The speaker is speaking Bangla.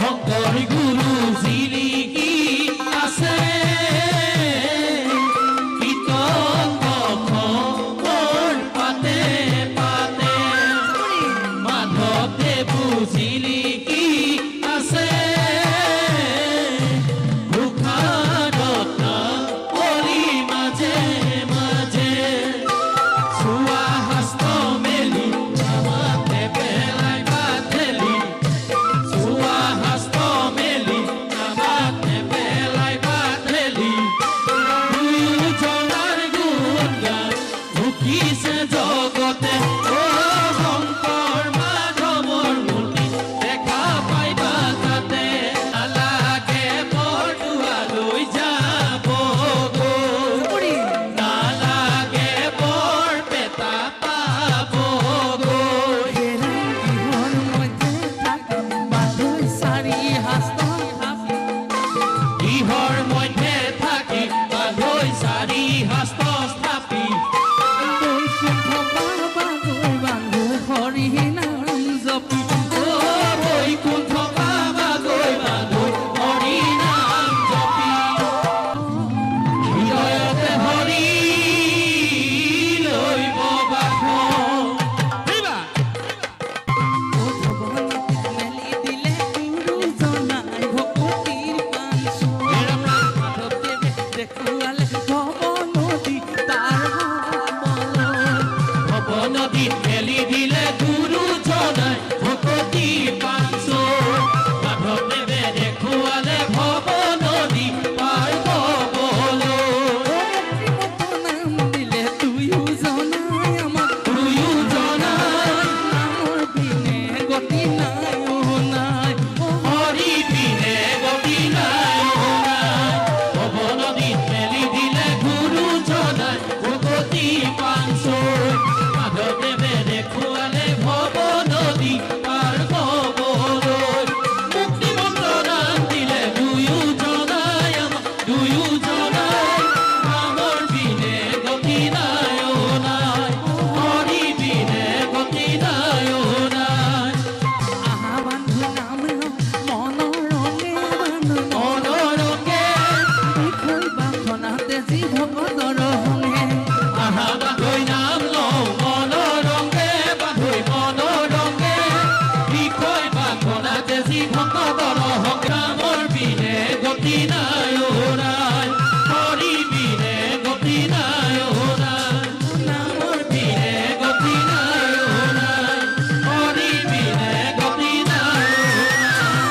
শংকৰ গুৰু জগতে ও শংকৰ ತೀನಾ